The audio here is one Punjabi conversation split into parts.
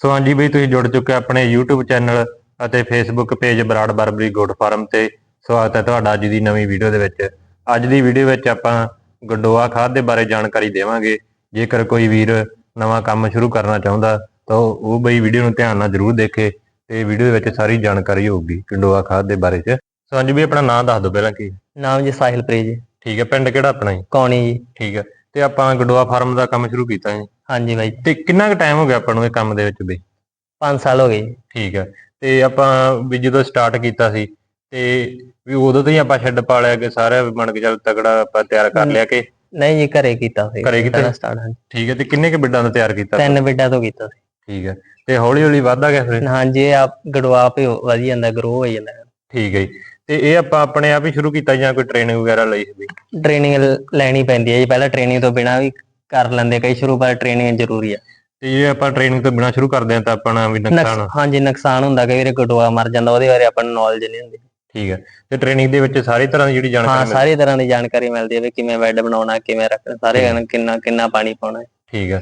ਸੋ ਹਾਂਜੀ ਬਈ ਤੁਸੀਂ ਜੁੜ ਚੁੱਕੇ ਆਪਣੇ YouTube ਚੈਨਲ ਅਤੇ Facebook page Brar Barbari goat farm ਤੇ। ਸਵਾਗਤ ਹੈ ਤੁਹਾਡਾ ਅੱਜ ਦੀ ਨਵੀਂ ਵੀਡੀਓ ਦੇ ਵਿੱਚ। ਅੱਜ ਦੀ ਵੀਡੀਓ ਵਿੱਚ ਆਪਾਂ ਗੰਡੋਆ ਖਾਦ ਦੇ ਬਾਰੇ ਜਾਣਕਾਰੀ ਦੇਵਾਂਗੇ। ਜੇਕਰ ਕੋਈ ਵੀਰ ਨਵਾਂ ਕੰਮ ਸ਼ੁਰੂ ਕਰਨਾ ਚਾਹੁੰਦਾ ਤਾਂ ਉਹ ਬਈ ਵੀਡੀਓ ਨੂੰ ਧਿਆਨ ਨਾਲ ਜ਼ਰੂਰ ਦੇਖੇ ਤੇ ਵੀਡੀਓ ਦੇ ਵਿੱਚ ਸਾਰੀ ਜਾਣਕਾਰੀ ਹੋਊਗੀ ਗੰਡੋਆ ਖਾਦ ਦੇ ਬਾਰੇ ਚ। ਸੋ ਹਾਂਜੀ ਬਈ ਆਪਣਾ ਨਾਮ ਦੱਸ ਦਿਓ ਪਹਿਲਾਂ ਕੀ? ਨਾਮ ਜੀ ਸਾਹਿਲ ਪ੍ਰੀਤ ਜੀ। ਠੀਕ ਹੈ ਪਿੰਡ ਕਿਹੜਾ ਆਪਣਾ ਜੀ? ਕੌਣੀ ਜੀ। ਠੀਕ ਹੈ ਤੇ ਆਪਾਂ ਗੰਡੋਆ ਫਾਰਮ ਦਾ ਕੰਮ ਸ਼ੁਰੂ ਕੀਤਾ ਜੀ। ਹਾਂਜੀ ਬਾਈ ਤੇ ਕਿੰਨਾ ਕੁ ਟਾਈਮ ਹੋ ਗਿਆ ਆਪਾਂ ਨੂੰ ਇਹ ਕੰਮ ਦੇ ਵਿੱਚ ਬਈ 5 ਸਾਲ ਹੋ ਗਏ ਜੀ। ਠੀਕ ਹੈ ਤੇ ਆਪਾਂ ਵੀ ਜਦੋਂ ਸਟਾਰਟ ਕੀਤਾ ਸੀ ਤੇ ਵੀ ਉਦੋਂ ਤੋਂ ਹੀ ਆਪਾਂ ਸ਼ੈੱਡ ਪਾ ਲਿਆ ਕਿ ਸਾਰਾ ਵੀ ਮੰਨ ਕੇ ਚੱਲ ਤਗੜਾ ਆਪਾਂ ਤਿਆਰ ਕਰ ਲਿਆ ਕਿ? ਨਹੀਂ ਜੀ ਘਰੇ ਕੀਤਾ ਸੀ। ਘਰੇ ਕੀਤਾ? ਸਟਾਰਟ ਹਾਂਜੀ। ਠੀਕ ਹੈ ਤੇ ਕਿੰਨੇ ਕੁ ਬਿੱਡਾਂ ਦਾ ਤਿਆਰ ਕੀਤਾ ਤਿੰਨ ਬਿੱਡਾਂ ਤੋਂ ਕੀਤਾ ਸੀ। ਠੀਕ ਹੈ ਤੇ ਹੌਲੀ ਹੌਲੀ ਵੱਧਦਾ ਗਿਆ ਫਿਰ ਹਾਂਜੀ ਇਹ ਆਪ ਗੜਵਾ ਆਪੇ ਵਧੀ ਜਾਂਦਾ ਗਰੋ ਹੋ ਜਾਂਦਾ। ਠੀਕ ਹੈ ਜੀ ਤੇ ਇਹ ਆਪਾਂ ਆਪਣੇ ਆਪ ਹੀ ਸ਼ੁਰੂ ਕੀਤਾ ਜਾਂ ਕੋਈ ਟ੍ਰੇਨਿੰਗ ਵਗੈਰਾ ਲਈ ਸੀ? ਟ੍ਰੇਨਿੰਗ ਲੈਣੀ ਪੈਂਦੀ ਹੈ ਜੀ ਪਹਿਲਾਂ ਟ੍ਰੇਨਿੰਗ ਤੋਂ ਬਿਨਾ ਵੀ ਕਰ ਲੈਂਦੇ ਕਈ ਸ਼ੁਰੂ ਪਰ ਟ੍ਰੇਨਿੰਗ ਜ਼ਰੂਰੀ ਹੈ ਤੇ ਜੇ ਆਪਾਂ ਟ੍ਰੇਨਿੰਗ ਤੋਂ ਬਿਨਾਂ ਸ਼ੁਰੂ ਕਰਦੇ ਹਾਂ ਤਾਂ ਆਪਣਾ ਵੀ ਨੁਕਸਾਨ ਨੁਕਸ- ਹਾਂਜੀ ਨੁਕਸਾਨ ਹੁੰਦਾ ਕਈ ਵਾਰੀ ਗੜਵਾ ਮਰ ਜਾਂਦਾ ਉਹਦੇ ਬਾਰੇ ਆਪਾਂ ਨੂੰ ਨੌਲੇਜ ਨਹੀਂ ਹੁੰਦੀ। ਠੀਕ ਹੈ ਤੇ ਟ੍ਰੇਨਿੰਗ ਦੇ ਵਿੱਚ ਸਾਰੀ ਤਰ੍ਹਾਂ ਦੀ ਜਿਹੜੀ ਹਾਂ ਜਾਣਕਾਰੀ ਮਿਲਦੀ ਸਾਰੀ ਤਰ੍ਹਾਂ ਦੀ ਜਾਣਕਾਰੀ ਮਿਲਦੀ ਹੈ ਵੀ ਕਿਵੇਂ ਬੈੱਡ ਬਣਾਉਣਾ ਕਿਵੇਂ ਰੱਖਣਾ ਸਾਰੇ ਕਿੰਨਾ ਕਿੰਨਾ ਪਾਣੀ ਪਾਉਣਾ। ਹੈ। ਠੀਕ ਹੈ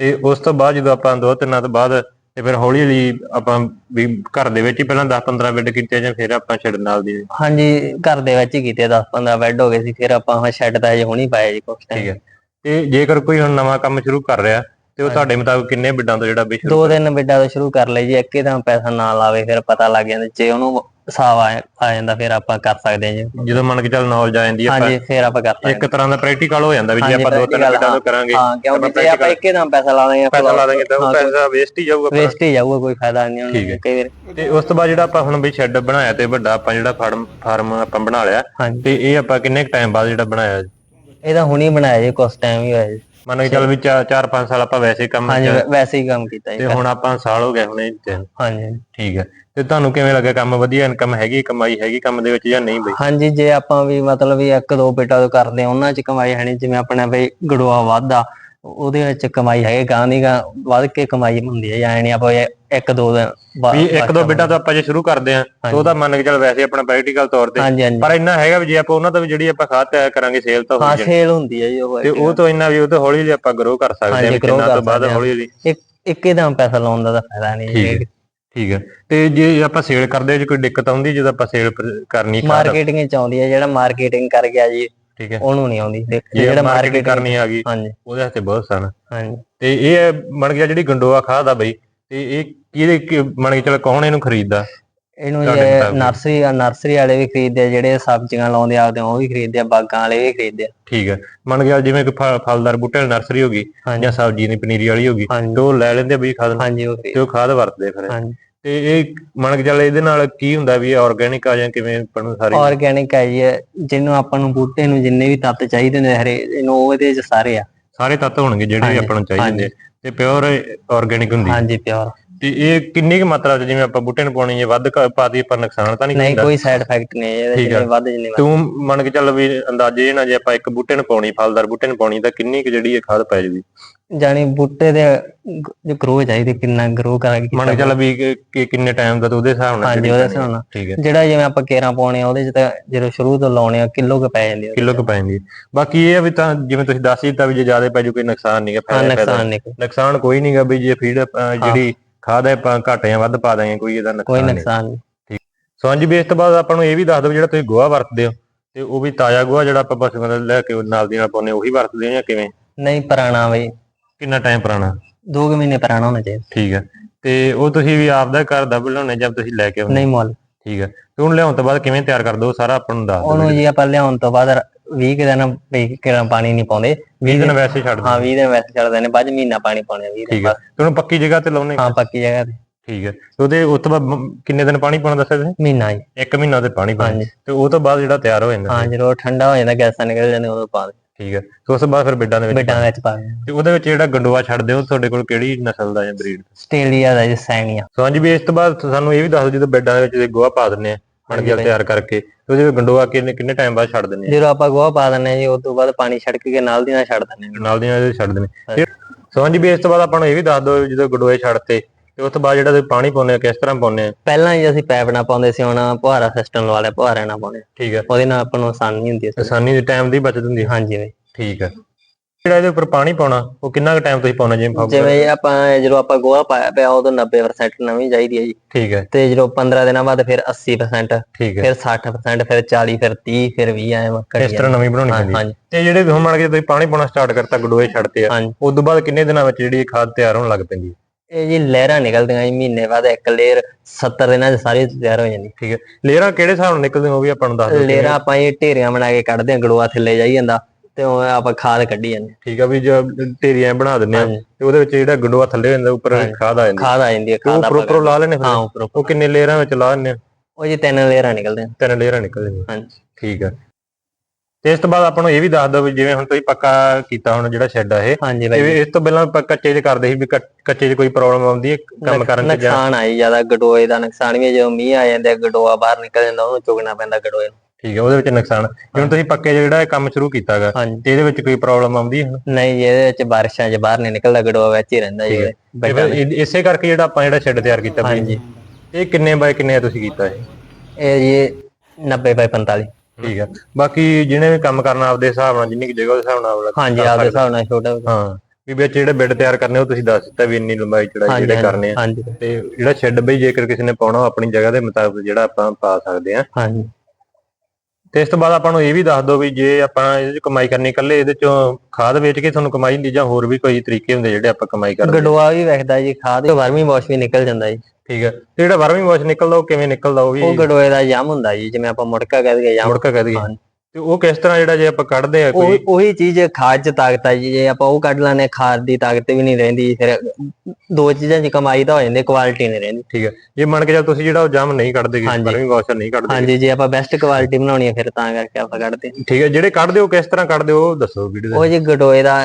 ਤੇ ਉਸ ਤੋਂ ਬਾਅਦ ਜਦੋਂ ਆਪਾਂ ਦੋ ਤਿੰਨਾਂ ਤੋਂ ਬਾਅਦ ਤੇ ਫਿਰ ਹੌਲੀ ਹੌਲੀ ਆਪਾਂ ਵੀ ਘਰ ਦੇ ਵਿੱਚ ਹੀ ਪਹਿਲਾਂ 10 15 ਬਿੱਡ ਕੀਤੇ ਜਾਂ ਫਿਰ ਆਪਾਂ ਛੱਡ ਨਾਲ ਦੀ। ਹਾਂਜੀ ਘਰ ਦੇ ਵਿੱਚ ਹੀ ਕੀਤੇ 10 15 ਬੈੱਡ ਹੋ ਗਏ ਸੀ ਫਿਰ ਆਪਾਂ ਸ਼ੈੱਡ ਤਾਂ ਹਜੇ ਹੁਣੀ ਪਾਇਆ ਜੀ ਕੁਛ ਠੀਕ ਹੈ ਤੇ ਜੇਕਰ ਕੋਈ ਹੁਣ ਨਵਾਂ ਕੰਮ ਸ਼ੁਰੂ ਕਰ ਰਿਹਾ ਤੇ ਉਹ ਤੁਹਾਡੇ ਮੁਤਾਬਕ ਕਿੰਨੇ ਬਿੱਡਾਂ ਤੋਂ ਜਿਹੜਾ ਵੀ ਸ਼ੁਰੂ ਦੋ ਦਿਨ ਬਿੱਡਾ ਤੋਂ ਸ਼ੁਰੂ ਕਰ ਲਈ ਜੀ ਇੱਕੇ ਤਾਂ ਪੈਸਾ ਨਾ ਲਾਵੇ ਫਿਰ ਪਤਾ ਲੱਗ ਜਾਂਦਾ ਜੇ ਉਹਨੂੰ ਹਿਸਾਬ ਆ ਜਾਂਦਾ ਫਿਰ ਆਪਾਂ ਕਰ ਸਕਦੇ ਹਾਂ ਜੀ ਜਦੋਂ ਮੰਨ ਕੇ ਚੱਲ ਨੌਲੇਜ ਆ ਜਾਂਦੀ ਹੈ ਹਾਂਜੀ ਫਿਰ ਆਪਾਂ ਕਰ ਸਕਦੇ ਇੱਕ ਤਰ੍ਹਾਂ ਦਾ ਪ੍ਰੈਕਟੀਕਲ ਹੋ ਜਾਂਦਾ ਵੀ ਜੇ ਆਪਾਂ ਦੋ ਤਿੰਨ ਬਿੱਡਾਂ ਤੋਂ। ਕਰਾਂਗੇ ਹਾਂ ਕਿਉਂਕਿ ਜੇ ਆਪਾਂ ਇੱਕੇ ਤਾਂ ਪੈਸਾ ਲਾ ਲਾਂਗੇ ਪੈਸਾ ਲਾ ਦਾਂਗੇ ਤਾਂ ਉਹ ਪੈਸਾ ਵੇਸਟ ਹੀ ਜਾਊਗਾ। ਵੇਸਟ ਹੀ ਜਾਊਗਾ ਕੋਈ ਫਾਇਦਾ ਨਹੀਂ ਠੀਕ ਉਹਨੂੰ ਹੈ। ਕਈ ਵਾਰ ਤੇ ਉਸ ਤੋਂ ਬਾਅਦ ਜਿਹੜਾ ਆਪਾਂ ਹੁਣ ਵੀ ਸ਼ੈੱਡ ਬਣਾਇਆ ਤੇ ਵੱਡਾ ਆਪਾਂ ਜਿਹੜਾ ਫਾਰਮ ਫਾਰਮ ਆਪਾਂ ਬਣਾ ਲਿਆ ਤੇ ਇਹ ਆਪਾਂ ਕਿੰਨੇ ਟਾਈਮ ਬਾਅਦ ਜਿਹੜਾ ਬਣਾਇਆ ਇਹ ਤਾਂ ਹੁਣੀ ਬਣਾਇਆ ਜੀ ਕੁਛ ਟਾਈਮ ਹੀ ਹੋਇਆ ਜੀ। ਮੰਨ ਕੇ ਚੱਲ ਵੀ 4 5 ਸਾਲ ਆਪਾਂ ਵੈਸੇ ਕੰਮ ਹਾਂਜੀ ਵੈ- ਵੈਸੇ ਹੀ ਕੰਮ ਕੀਤਾ ਤੇ ਜੀ ਹੁਣ ਆਪਾਂ ਸਾਲ ਹੋ ਗਏ ਹੁਣੇ ਤੇ ਹਾਂਜੀ। ਠੀਕ ਹੈ। ਤੇ ਤੁਹਾਨੂੰ ਕਿਵੇਂ ਲੱਗਾ ਕੰਮ? ਵਧੀਆ ਇਨਕਮ ਹੈਗੀ ਕਮਾਈ ਹੈਗੀ ਕੰਮ ਦੇ ਵਿੱਚ ਜਾਂ ਨਹੀਂ ਬਈ? ਹਾਂਜੀ ਜੇ ਆਪਾਂ ਵੀ ਮਤਲਬ ਵੀ ਇੱਕ ਦੋ ਬੇਟਾ ਤੋਂ ਕਰਦੇ ਹਾਂ ਉਹਨਾਂ ਚ ਕਮਾਈ ਹੈ ਨਹੀਂ ਜਿਵੇਂ ਆਪਣਾ ਵੀ ਗੜਵਾ ਵਾਧਾ। ਉਹਦੇ ਵਿੱਚ ਕਮਾਈ ਹੈਗੇ ਗਾਂ ਦੀ ਗਾਂ ਵੱਧ ਕੇ ਕਮਾਈ ਹੁੰਦੀ ਹੈ ਜਾਂ ਨਹੀਂ ਆਪਾਂ ਇੱਕ ਦੋ ਦਿਨ ਬਾ- ਵੀ ਇੱਕ ਦੋ ਬਿੱਟਾਂ ਤੋਂ ਆਪਾਂ ਜੇ ਸ਼ੁਰੂ ਕਰਦੇ ਆ ਤਾਂ ਉਹਦਾ ਮੰਨ ਕੇ ਚੱਲ ਵੈਸੇ ਆਪਣਾ ਪ੍ਰੈਕਟੀਕਲ ਤੌਰ ਤੇ। ਹਾਂਜੀ ਹਾਂਜੀ। ਪਰ ਇੰਨਾ ਹੈਗਾ ਵੀ ਜੇ ਆਪਾਂ ਉਹਨਾਂ ਤੋਂ ਵੀ ਜਿਹੜੀ ਆਪਾਂ ਖਾਦ ਤਿਆਰ ਕਰਾਂਗੇ ਸੇਲ ਤਾਂ ਹੋ ਹਾਂ। ਸੇਲ ਹੁੰਦੀ ਹੈ ਜੀ ਉਹ ਤੇ ਉਹ ਤੋਂ ਇੰਨਾ ਵੀ ਉਹ ਤੋਂ ਹੌਲੀ ਹੌਲੀ ਆਪਾਂ ਗਰੋ ਕਰ ਸਕਦੇ ਆ ਹਾਂਜੀ, grow ਕਰ ਤੋਂ ਬਾਅਦ ਸਕਦੇ ਹਾਂ। ਹੌਲੀ ਹੌਲੀ। ਇੱਕ ਇੱਕੇ ਦਮ ਪੈਸਾ ਲਾਉਣ ਦਾ ਤਾਂ ਫਾਇਦਾ ਨਹੀਂ ਹੈ ਠੀਕ ਹੈ। ਤੇ ਜੇ ਆਪਾਂ ਸੇਲ ਕਰਦੇ ਜੇ ਕੋਈ ਦਿੱਕਤ ਆਉਂਦੀ ਜਦੋਂ ਆਪਾਂ ਸੇਲ ਕਰਨੀ ਖਾਦ। ਮਾਰਕੀਟਿੰਗ ਚ ਆਉਂਦੀ ਹੈ ਜਿਹੜਾ ਮਾਰਕੀਟਿੰਗ ਕਰ ਗਿਆ ਜੀ ਠੀਕ ਹੈ। ਉਹਨੂੰ ਨਹੀਂ ਆਉਂਦੀ। ਜੇ ਜਿਹੜਾ ਮਾਰਕੀਟਿੰਗ ਕਰਨੀ ਆ ਗਈ ਹਾਂਜੀ। ਉਹਦੇ ਹੱਥੇ ਬਹੁਤ ਸਨ। ਹਾਂਜੀ। ਤੇ ਇਹ ਬਣ ਗਿਆ ਜਿਹੜੀ ਗੰਡੋਆ ਖਾਦ ਆ ਬਈ ਤੇ ਇਹ ਕਿਹਦੇ ਮੰਨ ਕੇ ਚੱਲ ਕੌਣ ਇਹਨੂੰ ਖਰੀਦਦਾ? ਇਹਨੂੰ? ਨਰਸਰੀ ਨਰਸਰੀ ਵਾਲੇ ਵੀ ਖਰੀਦਦੇ ਆ ਜਿਹੜੇ ਸਬਜ਼ੀਆਂ ਲਾਉਂਦੇ ਆਪਦੇ ਉਹ ਵੀ ਖਰੀਦਦੇ ਆ ਬਾਗਾਂ ਵਾਲੇ ਵੀ ਖਰੀਦਦੇ ਆ। ਠੀਕ ਹੈ। ਮੰਨ ਗਿਆ ਜਿਵੇਂ ਕਿ ਫਲਦਾਰ ਬੂਟੇ ਨਰਸਰੀ ਹੋ ਗਈ ਜਾਂ ਸਬਜ਼ੀ ਦੀ ਪਨੀਰੀ ਵਾਲੀ ਹੋ ਗਈ ਉਹ ਲੈ ਲੈਂਦੇ ਆ ਬਈ ਖਾਦ ਹਾਂਜੀ ਉਹ ਤੇ ਉਹ ਖਾਦ ਵਰਤਦੇ ਫਿਰ। ਹਾਂਜੀ। ਤੇ ਇਹ ਮੰਨ ਕੇ ਚੱਲ ਇਹਦੇ ਨਾਲ ਕੀ ਹੁੰਦਾ ਵੀ ਆਰਗੇਨਿਕ ਆ ਜਾਂ ਕਿਵੇਂ ਆਪਾਂ ਨੂੰ ਸਾਰੇ ਆਰਗੈਨਿਕ ਹੈ ਜੀ ਇਹ, ਜਿਹਨੂੰ ਆਪਾਂ ਨੂੰ ਬੂਟੇ ਨੂੰ ਜਿੰਨੇ ਵੀ ਤੱਤ ਚਾਹੀਦੇ ਨੇ ਹਰੇ ਇਹਨੂੰ ਉਹਦੇ ਚ ਸਾਰੇ ਆ। ਸਾਰੇ ਤੱਤ ਹੋਣਗੇ ਜਿਹੜੇ ਵੀ ਹਾਂਜੀ, ਆਪਾਂ ਨੂੰ ਚਾਹੀਦੇ ਨੇ ਤੇ ਪਿਓਰ ਆਰਗੇਨਿਕ ਹੁੰਦੀ ਹਾਂਜੀ ਪਿਓਰ ਤੇ ਇਹ ਕਿੰਨੀ ਕੁ ਮਾਤਰਾ ਚ ਜਿਵੇਂ ਆਪਾਂ ਬੂਟੇ ਨੂੰ ਪਾਉਣੀ ਹੈ ਵੱਧ ਘ- ਪਾ ਦੀ ਪਰ ਨੁਕਸਾਨ ਤਾਂ ਨਹੀਂ ਨਹੀਂ ਕੋਈ ਸਾਈਡ ਇਫੈਕਟ ਨਹੀਂ ਹੈ ਇਹਦੇ ਠੀਕ ਆ। ਵੱਧ ਜਿੰਨੇ ਵੱਧ ਤੂੰ ਮੰਨ ਕੇ ਚੱਲ ਵੀ ਅੰਦਾਜ਼ੇ ਨਾਲ ਜੇ ਆਪਾਂ ਇੱਕ ਬੂਟੇ ਨੂੰ ਪਾਉਣੀ ਫਲਦਾਰ ਬੂਟੇ ਨੂੰ ਪਾਉਣੀ ਤਾਂ ਕਿੰਨੀ ਕੁ ਜਿਹੜੀ ਇਹ ਖਾਦ ਪੈ ਜੂਗੀ? ਜਾਨੀ ਬੂਟੇ ਦੇ ਜੋ ਗਰੋ ਚਾਹੀਦੀ ਕਿੰਨਾ ਗਰੋ ਕਰਾਂਗੇ ਮੰਨ ਕੇ ਚੱਲ ਵੀ ਕਿ- ਕਿ ਕਿੰਨੇ ਟਾਈਮ ਦਾ ਤੇ ਉਹਦੇ ਹਿਸਾਬ ਨਾਲ ਹਾਂਜੀ ਉਹਦੇ। ਹਿਸਾਬ ਨਾਲ। ਠੀਕ ਹੈ। ਜਿਹੜਾ ਜਿਵੇਂ ਆਪਾਂ ਕੇਰਾਂ ਪਾਉਣੇ ਆ ਉਹਦੇ ਚ ਤਾਂ ਜਦੋਂ ਸ਼ੁਰੂ ਤੋਂ ਲਾਉਣੇ ਆ ਕਿਲੋ ਕੁ ਪੈ ਜਾਂਦੀ ਆ ਕਿਲੋ ਕੁ ਪੈ ਜਾਂਦੀ ਹੈ। ਬਾਕੀ ਇਹ ਆ ਵੀ ਤਾਂ ਜਿਵੇਂ ਤੁਸੀਂ ਦੱਸ ਹੀ ਦਿੱਤਾ ਵੀ ਜੇ ਜ਼ਿਆਦਾ ਪੈ ਜੂ ਕੋਈ ਨੁਕਸਾਨ ਨਹੀਂਗਾ ਹਾਂ ਫਾਇਦਾ ਫਾਇਦਾ। ਨੁਕਸਾਨ ਨਹੀਂ। ਕੋਈ ਨੁਕਸਾਨ ਕੋਈ ਨਹੀਂਗਾ ਵੀ ਜੇ ਫੀਡ ਜਿਹੜੀ ਖਾਦ ਹੈ ਆਪਾਂ ਘੱਟ ਜਾਂ ਵੱਧ ਪਾ ਦਾਂਗੇ ਕੋਈ ਇਹਦਾ ਕੋਈ ਨੁਕਸਾਨ ਨਹੀਂ। ਨੁਕਸਾਨ ਨਹੀਂ। ਸੋ ਹਾਂਜੀ ਵੀ ਇਸ ਤੋਂ ਬਾਅਦ ਆਪਾਂ ਨੂੰ ਇਹ ਵੀ ਦੱਸ ਦਿਓ ਜਿਹੜਾ ਤੁਸੀਂ ਗੋਹਾ ਵਰਤਦੇ ਹੋ ਤੇ ਉਹ ਵੀ ਤਾਜ਼ਾ ਗੋਹਾ ਜਿਹੜਾ ਆਪਾਂ ਪਸ਼ੂਆਂ ਦਾ ਲੈ ਕੇ ਨਾਲ ਦੀ ਨਾਲ ਪਾਉਂਦੇ ਉਹੀ ਵਰਤਦੇ ਹੋ ਜਾਂ ਕਿਵੇਂ? ਨਹੀਂ ਪੁਰਾਣਾ ਬਈ ਕਿੰਨਾ ਟਾਈਮ ਪੁਰਾਣਾ? ਦੋ ਕੁ ਮਹੀਨੇ ਪੁਰਾਣਾ ਹੋਣਾ ਚਾਹੀਦਾ। ਠੀਕ ਹੈ। ਤੇ ਉਹ ਤੁਸੀਂ ਵੀ ਆਪਦਾ ਘਰ ਦਾ ਬਣਾਉਣੇ ਜਾਂ ਤੁਸੀਂ ਲੈ ਕੇ ਆਉਂਦੇ ਨਹੀਂ ਮੁੱਲ। ਠੀਕ ਹੈ। ਤੇ ਉਹਨੂੰ ਲਿਆਉਣ ਤੋਂ ਬਾਅਦ ਕਿਵੇਂ ਤਿਆਰ ਕਰਦੇ ਹੋ? ਸਾਰਾ ਆਪਾਂ ਨੂੰ ਦੱਸ ਦਿਓ। ਉਹਨੂੰ ਜੀ ਆਪਾਂ ਲਿਆਉਣ ਤੋਂ ਬਾਅਦ 20 ਕੁ ਦਿਨ ਵੀ ਕਿਹੜਾ ਪਾਣੀ ਨਹੀਂ ਪਾਉਂਦੇ। 20 ਦਿਨ ਵੈਸੇ ਛੱਡ ਹਾਂ ਦਿਓ 20 ਦਿਨ ਵੈਸੇ ਚੱਲਦੇ ਨੇ ਬਾਅਦ 'ਚ ਮਹੀਨਾ ਪਾਣੀ ਪਾਉਣੇ 20 ਦਿਨ ਠੀਕ ਹੈ। ਬਾਅਦ। ਤੇ ਉਹਨੂੰ ਪੱਕੀ ਜਗ੍ਹਾ ਤੇ ਲਾਉਣੇ ਹਾਂ ਪੱਕੀ ਜਗ੍ਹਾ ਤੇ। ਠੀਕ ਹੈ। ਤੇ ਉਹਦੇ ਉਸ ਤੋਂ ਬਾਅਦ ਮ- ਕਿੰਨੇ ਦਿਨ ਪਾਣੀ ਪਾਉਣਾ ਦੱਸਿਆ ਤੁਸੀਂ? ਮਹੀਨਾ ਜੀ। ਇੱਕ ਮਹੀਨਾ ਤੇ ਪਾਣੀ ਪਾਉਣਾ। ਹਾਂਜੀ। ਤੇ ਉਹ ਤੋਂ ਬਾਅਦ ਜਿਹੜਾ ਤਿਆਰ ਹੋ ਜਾਂਦਾ ਹਾਂ ਜਦੋਂ ਠੰਡਾ ਹੋ ਜਾਂਦਾ ਗੈਸਾਂ ਨਿਕਲ ਜਾਂਦੇ ਉਦੋਂ ਪਾ ਦੇ ਠੀਕ ਹੈ। ਤੇ ਉਸ ਤੋਂ ਬਾਅਦ ਫਿਰ ਬਿੱਡਾਂ ਦੇ ਵਿੱਚ ਬੇਟਾਂ ਵਿੱਚ ਪਾ ਦੇ ਤੇ ਉਹਦੇ ਵਿੱਚ ਜਿਹੜਾ ਗੰਡੋਆ ਛੱਡਦੇ ਹੋ ਤੁਹਾਡੇ ਕੋਲ ਕਿਹੜੀ ਨਸਲ ਦਾ ਜਾਂ ਬਰੀਡ? ਆਸਟ੍ਰੇਲੀਆ ਦਾ ਜੀ ਸੈਨੀਆ ਸੋ ਹਾਂਜੀ ਵੀ ਇਸ ਤੋਂ ਬਾਅਦ ਸਾਨੂੰ ਇਹ ਵੀ ਦੱਸ ਦਿਓ ਜਦੋਂ ਬੈੱਡਾਂ ਦੇ ਵਿੱਚ ਇਹ ਗੋਹਾ ਪਾ ਦਿੰਨੇ ਆ ਬਣ ਗਿਆ ਤਿਆਰ ਕਰਕੇ। ਤੇ ਉਹਦੇ ਵਿੱਚ ਗੰਡੋਆ ਕਿੰਨੇ ਕਿੰਨੇ ਟਾਈਮ ਬਾਅਦ ਛੱਡ ਦਿੰਨੇ ਜਦੋਂ ਆਪਾਂ ਗੋਹਾ ਪਾ ਦਿੰਦੇ ਹਾਂ ਜੀ ਉਸ ਤੋਂ ਬਾਅਦ ਪਾਣੀ ਛੜਕ ਕੇ ਨਾਲ ਦੀ ਨਾਲ ਛੱਡ ਦਿੰਦੇ ਆ। ਨਾਲ ਦੀ ਨਾਲ ਛੱਡ ਫਿਰ ਸੋ ਹਾਂਜੀ ਵੀ ਇਸ ਤੋਂ ਬਾਅਦ ਆਪਾਂ ਨੂੰ ਇਹ ਵੀ ਦੱਸ ਦਿਓ ਜਦੋਂ ਗੰਡੋਏ ਛੱਡਤੇ ਤੇ ਉਸ ਤੋਂ ਬਾਅਦ ਜਿਹੜਾ ਤੁਸੀਂ ਪਾਣੀ ਪਾਉਂਦੇ ਆ ਕਿਸ ਤਰ੍ਹਾਂ ਪਾਉਂਦੇ ਆ ਪਹਿਲਾਂ ਹੀ ਅਸੀਂ ਪੈਪ ਨਾ ਪਾਉਂਦੇ ਸੀ ਹੁਣ ਫੁਹਾਰਾ ਸਿਸਟਮ ਲਵਾ ਲਿਆ ਫੁਹਾਰੇ ਨਾਲ ਪਾਉਂਦੇ ਠੀਕ ਹੈ। ਉਹਦੇ ਨਾਲ ਆਪਾਂ ਨੂੰ ਆਸਾਨੀ ਹੁੰਦੀ ਹੈ। ਆਸਾਨੀ ਦੇ ਟਾਈਮ ਦੀ ਬਚਤ ਹੁੰਦੀ ਹੈ। ਹਾਂਜੀ ਬਈ। ਠੀਕ ਹੈ। ਜਿਹੜਾ ਇਹਦੇ ਉੱਪਰ ਪਾਣੀ ਪਾਉਣਾ ਉਹ ਕਿੰਨਾ ਕੁ ਟਾਈਮ ਤੁਸੀਂ ਪਾਉਣਾ ਜਿਵੇਂ ਜਿਵੇਂ ਆਪਾਂ ਜਦੋਂ ਆਪਾਂ ਗੋਹਾ ਪਾਇਆ ਪਿਆ ਉਦੋਂ 90% ਨਵੀਂ ਚਾਹੀਦੀ ਹੈ ਜੀ। ਠੀਕ ਹੈ। ਤੇ ਜਦੋਂ 15 ਦਿਨਾਂ ਬਾਅਦ ਫਿਰ 80% ਠੀਕ ਹੈ। ਫਿਰ 60% ਫਿਰ 40 ਫਿਰ 30 ਫਿਰ 20 ਐ ਮੱਕੜ ਇਸ ਤਰ੍ਹਾਂ ਨਵੀਂ ਬਣਾਉਣੀ ਪੈਂਦੀ ਤੇ ਜਿਹੜੇ ਹੁਣ ਮੰਨ ਕੇ ਤੁਸੀਂ ਪਾਣੀ ਪਾਉਣਾ ਸਟਾਰਟ ਕਰਤਾ ਗਡੋਏ ਛੱਡਤੇ ਆ ਉਸ ਤੋਂ ਬਾਅਦ ਕਿੰਨੇ ਦਿਨਾਂ ਵਿੱਚ ਜਿਹੜੀ ਖਾਦ ਤਿਆਰ ਹੋਣ ਲੱਗ ਪੈਂਦੀ ਹੈ? ਇਹ ਜੀ ਲਹਿਰਾਂ ਨਿਕਲਦੀਆਂ ਜੀ ਮਹੀਨੇ ਬਾਅਦ ਇੱਕ ਲੇਅਰ 70 ਦਿਨਾਂ 'ਚ ਸਾਰੀ ਤਿਆਰ ਹੋ ਜਾਂਦੀ। ਠੀਕ ਹੈ। ਲੇਅਰਾਂ ਕਿਹੜੇ ਹਿਸਾਬ ਨਾਲ ਨਿਕਲਦੀਆਂ ਉਹ ਵੀ ਆਪਾਂ ਨੂੰ ਦੱਸ ਦਿਓ ਲੇਅਰਾਂ ਆਪਾਂ ਇਹ ਢੇਰੀਆਂ ਬਣਾ ਕੇ ਕੱਢਦੇ ਹਾਂ ਗੜੋਆ ਥੱਲੇ ਜਾਈ ਜਾਂਦਾ। ਤੇ ਉਹ ਆਪਾਂ ਖਾਦ ਕੱਢੀ ਜਾਂਦੇ ਠੀਕ ਆ ਵੀ ਜੇ ਢੇਰੀਆਂ ਬਣਾ ਦਿੰਦੇ ਆ ਤੇ ਉਹਦੇ ਵਿੱਚ ਜਿਹੜਾ ਗੰਡੋਆ ਥੱਲੇ ਹੋ ਜਾਂਦਾ ਉੱਪਰ। ਖਾਦ ਆ ਜਾਂਦੀ ਖਾਦ ਆ ਜਾਂਦੀ ਹੈ ਖਾਦ ਉੱਪਰ ਉੱਪਰੋਂ ਲਾ ਲੈਣੇ ਹਾਂ ਉੱਪਰੋਂ ਉਹ ਕਿੰਨੇ ਲੇਅਰਾਂ ਵਿੱਚ ਲਾ ਦਿੰਦੇ ਆ? ਉਹ ਜੀ ਤਿੰਨ ਲੇਅਰਾਂ ਨਿਕਲਦੇ ਤਿੰਨ ਲੇਅਰਾਂ ਨਿਕਲਦੀਆਂ ਹਾਂਜੀ। ਠੀਕ ਆ। ਤੇ ਇਸ ਤੋਂ ਬਾਅਦ ਆਪਾਂ ਨੂੰ ਇਹ ਵੀ ਦੱਸ ਦਿਓ ਵੀ ਜਿਵੇਂ ਹੁਣ ਤੁਸੀਂ ਪੱਕਾ ਕੀਤਾ ਹੁਣ ਜਿਹੜਾ ਸ਼ੈੱਡ ਆ ਇਹ। ਹਾਂਜੀ ਬਾਈ ਇਸ ਤੋਂ ਪਹਿਲਾਂ ਆਪਾਂ ਕੱਚੇ 'ਚ ਕਰਦੇ ਸੀ ਵੀ ਕੱਚ- 'ਚ ਕੋਈ ਪ੍ਰੋਬਲਮ ਆਉਂਦੀ ਹੈ? ਕੰਮ ਕਰਨ 'ਚ ਨੁਕਸਾਨ ਆਈ ਜ਼ਿਆਦਾ ਗਡੋਏ ਦਾ ਨੁਕਸਾਨ ਵੀ ਜਦੋਂ ਮੀਂਹ ਆ ਜਾਂਦਾ ਗਡੋਆ ਬਾਹਰ ਨਿਕਲ ਜਾਂਦਾ ਉਹਨੂੰ ਚੁਗਣਾ ਪੈਂਦਾ ਗਡੋਏ ਨੂੰ। ਠੀਕ ਹੈ ਉਹਦੇ ਵਿੱਚ ਨੁਕਸਾਨ। ਜਿਵੇਂ ਤੁਸੀਂ ਪੱਕੇ ਜਿਹੜਾ ਇਹ ਕੰਮ ਸ਼ੁਰੂ ਕੀਤਾਗਾ ਤੇ ਇਹਦੇ ਵਿੱਚ ਕੋਈ ਪ੍ਰੋਬਲਮ ਆਉਂਦੀ ਹੈ? ਹੁਣ? ਨਹੀਂ ਜੀ, ਇਹਦੇ ਵਿੱਚ ਬਾਰਿਸ਼ਾਂ 'ਚ ਬਾਹਰ ਨਹੀਂ ਨਿਕਲਦਾ ਗਡੋਆ ਵਿੱਚ ਹੀ ਰਹਿੰਦਾ ਜੀ ਇਸੇ ਕਰਕੇ ਜਿਹੜਾ ਆਪਾਂ ਜਿਹੜਾ ਸ਼ੈੱਡ ਤਿਆਰ ਕੀਤਾ ਹਾਂਜੀ। ਇਹ ਕਿੰਨੇ ਬਾਏ ਕਿੰਨੇ ਤੁਸੀਂ ਕੀਤਾ ਇਹ? ਇਹ ਜੀ 90 ਬਾਈ 45 ਠੀਕ ਹੈ। ਬਾਕੀ ਜਿਹਨੇ ਵੀ ਕੰਮ ਕਰਨਾ ਆਪਦੇ ਹਿਸਾਬ ਨਾਲ ਜਿੰਨੀ ਕੁ ਜਗ੍ਹਾ ਦੇ ਹਿਸਾਬ ਨਾਲ ਹਾਂਜੀ ਆਪਦੇ। ਹਿਸਾਬ ਨਾਲ ਛੋਟਾ ਹਾਂ ਵੀ ਵਿੱਚ ਜਿਹੜੇ ਬੈੱਡ ਤਿਆਰ ਕਰਨੇ ਉਹ ਤੁਸੀਂ ਦੱਸ ਦਿੱਤਾ ਵੀ ਇੰਨੀ ਲੰਬਾਈ ਚੜਾਈ ਜਿਹੜੇ ਕਰਨੇ ਆ। ਤੇ ਜਿਹੜਾ ਸ਼ੈੱਡ ਬਈ ਜੇਕਰ ਕਿਸੇ ਨੇ ਪਾਉਣਾ ਆਪਣੀ ਜਗ੍ਹਾ ਦੇ ਮੁਤਾਬਕ ਜਿਹੜਾ ਆਪਾਂ ਪਾ ਸਕਦੇ ਆ। ਹਾਂਜੀ। ਤੇ ਇਸ ਤੋਂ ਬਾਅਦ ਆਪਾਂ ਨੂੰ ਇਹ ਵੀ ਦੱਸ ਦਿਓ ਵੀ ਜੇ ਆਪਾਂ ਇਹਦੇ ਚ ਕਮਾਈ ਕਰਨੀ ਇਕੱਲੇ ਇਹਦੇ ਚੋਂ ਖਾਦ ਵੇਚ ਕੇ ਤੁਹਾਨੂੰ ਕਮਾਈ ਹੁੰਦੀ ਜਾਂ ਹੋਰ ਵੀ ਕੋਈ ਤਰੀਕੇ ਹੁੰਦੇ ਜਿਹੜੇ ਆਪਾਂ ਕਮਾਈ ਕਰਦੇ? ਗਡੋਆ ਵੀ ਵੇਖਦਾ ਜੀ ਖਾਦ ਵਰਮੀ ਵਾਸ਼ ਵੀ ਨਿਕਲ ਜਾਂਦਾ ਜੀ ਠੀਕ ਹੈ ਤੇ ਜਿਹੜਾ ਵਰਮੀ ਵਾਸ਼ ਨਿਕਲਦਾ ਉਹ ਕਿਵੇਂ ਨਿਕਲਦਾ ਉਹ ਵੀ ਉਹ ਗਡੋਏ ਦਾ ਜੰਮ ਹੁੰਦਾ ਜੀ ਜਿਵੇਂ ਆਪਾਂ ਮੁੜਕਾ ਕਹਿ ਦਈਏ ਜੰਮ ਮੁੜਕਾ ਕਹਿ ਦਈਏ। ਤੇ ਉਹ ਕਿਸ ਤਰ੍ਹਾਂ ਜਿਹੜਾ ਜੇ ਆਪਾਂ ਕੱਢਦੇ ਆ ਉਹ ਕੋਈ? ਉਹੀ ਚੀਜ਼ ਖਾਦ ਚ ਤਾਕਤ ਆ ਜੀ ਜੇ ਆਪਾਂ ਉਹ ਕੱਢ ਲਾਨੇ ਖਾਦ ਦੀ ਤਾਕਤ ਵੀ ਨਹੀਂ ਰਹਿੰਦੀ ਫਿਰ ਦੋ ਚੀਜ਼ਾਂ ਚ ਕਮਾਈ ਤਾਂ ਹੋ ਜਾਂਦੀ ਕੁਆਲਿਟੀ ਨਹੀਂ ਰਹਿੰਦੀ। ਠੀਕ ਹੈ ਜੇ ਮੰਨ ਕੇ ਚੱਲ ਤੁਸੀਂ ਜਿਹੜਾ ਉਹ ਜੰਮ ਨਹੀਂ ਕੱਢਦੇ ਹਾਂਜੀ। ਵਰਮੀ ਵਾਸ਼ ਨਹੀਂ ਕੱਢਦੇ ਹਾਂਜੀ ਜੇ ਆਪਾਂ ਬੈਸਟ ਕੁਆਲਿਟੀ ਬਣਾਉਣੀ ਹੈ ਫਿਰ ਤਾਂ ਕਰਕੇ ਆਪਾਂ ਕੱਢਦੇ ਹਾਂ। ਠੀਕ ਹੈ ਜਿਹੜੇ ਕੱਢਦੇ ਹੋ ਕਿਸ ਤਰ੍ਹਾਂ ਕੱਢਦੇ ਹੋ ਉਹ ਦੱਸੋ ਵੀਡੀਓ ਉਹ ਜੀ ਗਡੋਏ ਦਾ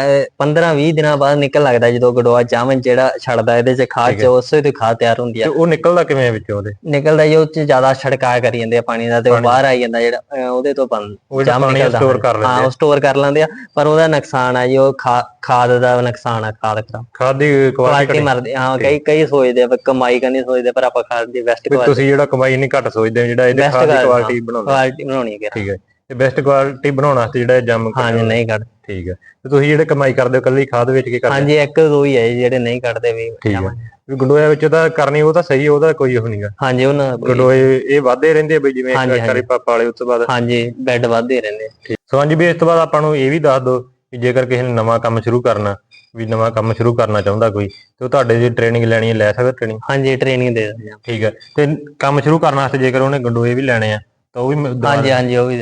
15 20 ਦਿਨਾਂ ਬਾਅਦ ਨਿਕਲ ਲੱਗਦਾ ਜਦੋਂ ਗਡੋਆ ਜਾਮਨ ਜਿਹੜਾ ਛੱਡਦਾ ਇਹਦੇ ਚ ਖਾਦ ਚ ਉਸੇ ਤੋਂ ਖਾਦ ਤਿਆਰ ਹੁੰਦੀ ਤੇ ਆ ਉਹ ਨਿਕਲਦਾ ਕਿਵੇਂ ਵਿੱਚੋਂ ਉਹਦੇ? ਨਿਕਲਦਾ ਜੀ ਉਹ ਚ ਜ਼ਿਆਦਾ ਛੜਕਾ ਕਰੀ ਜਾਂਦੇ ਆ ਪਾਣੀ ਦਾ ਤੇ ਉਹ ਬਾਹਰ ਆਈ ਜਾਂਦਾ ਜਿਹੜਾ ਅਹ ਉਹਦੇ ਤੋਂ ਬਣ ਉਹ ਜਿਹੜਾ ਪਾਣੀ ਨਿਕਲਦਾ ਸਟੋਰ ਕਰ ਹਾਂ ਲੈਂਦੇ ਆ। ਉਹ ਸਟੋਰ ਕਰ ਲੈਂਦੇ ਆ ਪਰ ਉਹਦਾ ਨੁਕਸਾਨ ਆ ਜੀ ਉਹ ਖਾ- ਖਾਦ ਦਾ ਨੁਕਸਾਨ ਆ ਖਾਦ ਖਰਾਬ ਖਾਦ ਦੀ ਕੁਆਲਿਟੀ ਕੁਆਲਿਟੀ ਮਰਦੀ ਹਾਂ ਕਈ ਕਈ ਸੋਚਦੇ ਆ ਵੀ ਕਮਾਈ ਕਰਨੀ ਸੋਚਦੇ ਪਰ ਆਪਾਂ ਖਾਦ ਦੀ ਬੈਸਟ ਕੁਆਲਿਟੀ ਤੁਸੀਂ ਜਿਹੜਾ ਕਮਾਈ ਨਹੀਂ ਘੱਟ ਸੋਚਦੇ ਹੋ, ਜਿਹੜਾ ਇਹਦੇ ਖਾਦ ਦੀ ਕੁਆਲਿਟੀ ਬਣਾਉਂਦੇ ਕੁਆਲਿਟੀ ਬਣਾਉਣੀ ਹੈ ਠੀਕ ਹੈ। ਤੇ ਬੈਸਟ ਕੁਆਲਿਟੀ ਬਣਾਉਣ ਵਾਸਤੇ ਜਿਹੜਾ ਜੰਮ ਹਾਂਜੀ ਨਹੀਂ ਕੱਢ ਠੀਕ ਹੈ। ਤੇ ਤੁਸੀਂ ਜਿਹੜੇ ਕਮਾਈ ਕਰਦੇ ਹੋ ਕੱਲੀ ਖਾਦ ਵੇਚ ਕੇ ਕਰਦੇ ਹਾਂਜੀ ਇੱਕ ਦੋ ਹੀ ਹੈ ਜਿਹੜੇ ਨਹੀਂ ਕੱਢਦੇ ਵੀ ਠੀਕ ਹੈ। ਵੀ ਗੰਡੋਇਆ ਵਿੱਚ ਤਾਂ ਕਰਨੀ ਉਹ ਤਾਂ ਸਹੀ ਉਹਦਾ ਕੋਈ ਉਹ ਨਹੀਂਗਾ। ਹਾਂਜੀ ਉਹਨਾਂ ਗੰਡੋਏ ਇਹ ਵਾਧੇ ਰਹਿੰਦੇ ਬਈ ਜਿਵੇਂ ਵਾਰੀ ਪਾਪਾ ਵਾਲੇ ਉਸ ਤੋਂ ਬਾਅਦ ਹਾਂਜੀ ਬੈੱਡ ਵੱਧਦੇ ਰਹਿੰਦੇ ਸੋ ਹਾਂਜੀ ਵੀ ਇਸ ਤੋਂ ਬਾਅਦ ਆਪਾਂ ਨੂੰ ਇਹ ਵੀ ਦੱਸ ਦਿਓ ਕਿ ਜੇਕਰ ਕਿਸੇ ਨੇ ਨਵਾਂ ਕੰਮ ਸ਼ੁਰੂ ਕਰਨਾ ਵੀ ਨਵਾਂ ਕੰਮ ਸ਼ੁਰੂ ਕਰਨਾ ਚਾਹੁੰਦਾ ਕੋਈ ਤੇ ਉਹ ਤੁਹਾਡੇ ਦੀ ਟ੍ਰੇਨਿੰਗ ਲੈਣੀ ਹੈ ਲੈ ਸਕਦਾ ਟ੍ਰੇਨਿੰਗ ਹਾਂਜੀ ਟ੍ਰੇਨਿੰਗ ਦੇ ਦਿੰਦੇ ਆ। ਠੀਕ ਹੈ। ਤੇ ਕੰਮ ਸ਼ੁਰੂ ਕਰਨ ਵਾਸਤੇ ਜੇਕਰ ਉਹਨੇ ਗੰਡੋਏ ਵੀ ਲੈਣੇ ਆ ਤਾਂ ਉਹ ਵੀ ਹਾਂਜੀ ਹਾਂਜੀ ਉਹ ਵੀ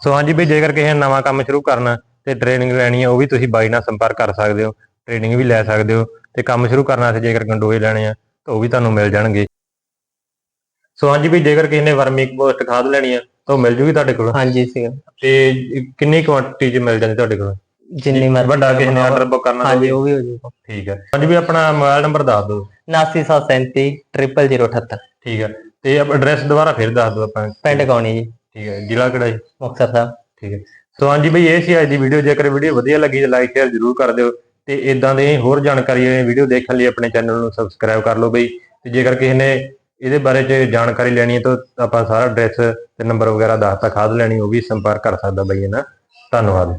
ਸੋ ਹਾਂਜੀ ਵੀ ਜੇਕਰ ਕਿਸੇ ਨੇ ਨਵਾਂ ਕੰਮ ਸ਼ੁਰੂ ਕਰਨਾ ਤੇ ਟ੍ਰੇਨਿੰਗ ਲੈਣੀ ਹੈ ਉਹ ਵੀ ਤੁਸੀਂ ਬਾਈ ਨਾਲ ਸੰਪਰਕ ਕਰ ਸਕਦੇ ਹੋ ਟ੍ਰੇਨਿੰਗ ਵੀ ਲੈ ਸਕਦੇ ਹੋ ਤੇ ਕੰਮ ਸ਼ੁਰੂ ਕਰਨ ਵਾਸਤੇ ਜੇਕਰ ਗੰਡੋਏ ਲੈਣੇ ਆ ਤਾਂ ਉਹ ਵੀ ਤੁਹਾਨੂੰ ਮਿਲ ਜਾਣਗੇ। ਸੋ ਹਾਂਜੀ ਵੀ ਜੇਕਰ ਕਿਸੇ ਨੇ ਵਰਮੀ ਕੰਪੋਸਟ ਖਾਦ ਲੈਣੀ ਆ ਤਾਂ ਉਹ ਮਿਲ ਜੂਗੀ ਤੁਹਾਡੇ ਕੋਲ? ਹਾਂਜੀ ਸੀ ਤੇ ਕਿੰਨੀ ਕੁਆਂਟੀਟੀ ਚ ਮਿਲ ਜਾਂਦੀ ਤੁਹਾਡੇ ਕੋਲ? ਜਿੰਨੀ ਮਰਜ਼ੀ ਵੱਡਾ ਕਿਸੇ ਨੇ ਆਰਡਰ ਬੁੱਕ ਕਰਨਾ ਤਾਂ ਹਾਂਜੀ ਉਹ ਵੀ ਹੋ ਜਾਊਗਾ। ਠੀਕ ਹੈ ਹਾਂਜੀ ਵੀ ਆਪਣਾ ਮੋਬਾਈਲ ਨੰਬਰ ਦੱਸ ਦਿਓ। 7937 00078 ਠੀਕ ਹੈ ਤੇ ਐਡਰੈਸ ਦੁਬਾਰਾ ਫਿਰ ਦੱਸ ਦਿਓ ਆਪਾਂ। ਪਿੰਡ ਕੌਣੀ ਜੀ। ਠੀਕ ਹੈ ਜ਼ਿਲ੍ਹਾ ਕਿਹੜਾ ਜੀ ਮੁਕਤਸਰ ਸਾਹਿਬ, ਠੀਕ ਹੈ। ਸੋ ਹਾਂਜੀ ਬਈ, ਇਹ ਸੀ ਅੱਜ ਦੀ ਵੀਡੀਓ ਜੇਕਰ ਵੀਡੀਓ ਵਧੀਆ ਲੱਗੀ ਤਾਂ ਲਾਈਕ ਸ਼ੇਅਰ ਜ਼ਰੂਰ ਕਰ ਦਿਓ ਤੇ ਇਦਾਂ ਦੇ ਹੋਰ ਜਾਣਕਾਰੀ ਵੀਡੀਓ ਦੇਖਣ ਲਈ ਆਪਣੇ ਚੈਨਲ ਨੂੰ ਸਬਸਕ੍ਰਾਈਬ ਕਰ ਲਓ ਬਈ। ਤੇ ਜੇਕਰ ਕਿਸੇ ਨੇ ਇਹਦੇ ਬਾਰੇ ਚ ਜਾਣਕਾਰੀ ਲੈਣੀ ਹੈ ਤਾਂ ਆਪਾਂ ਸਾਰਾ ਐਡਰੈਸ ਤੇ ਨੰਬਰ ਵਗੈਰਾ ਦੱਸਤਾ ਖਾਦ ਲੈਣੀ, ਉਹ ਵੀ ਸੰਪਰਕ ਕਰ ਸਕਦਾ ਬਈ ਹੈ ਨਾ। ਧੰਨਵਾਦ।